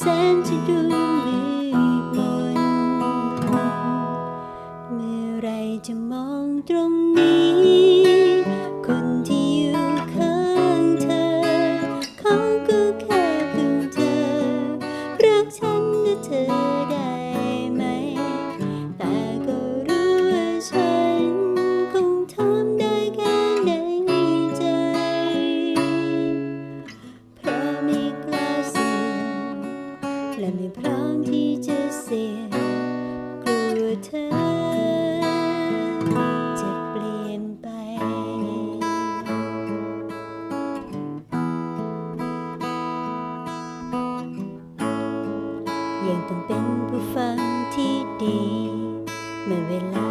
sent to do. ไม่พร้อมที่จะเสี่ยงกลัวเธอจะเปลี่ยนไป ยังต้องเป็นผู้ฟังที่ดี เมื่อเวลา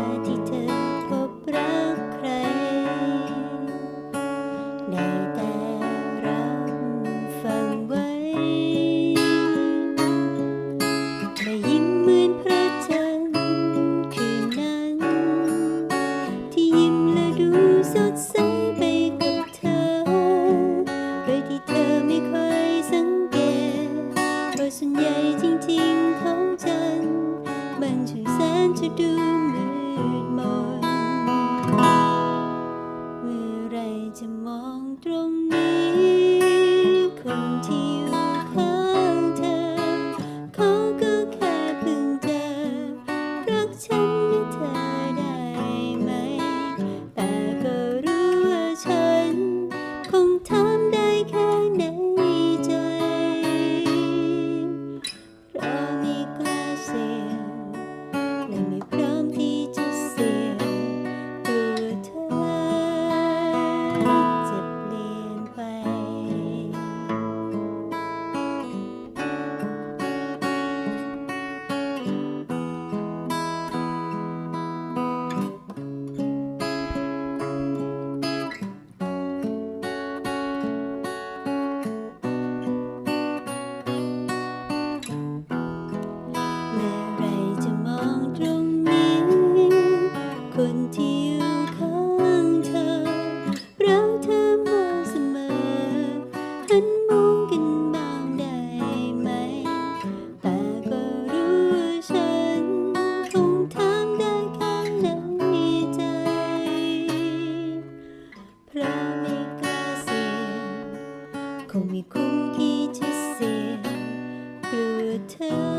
คงมีคนที่จะเสียกลัวเธอ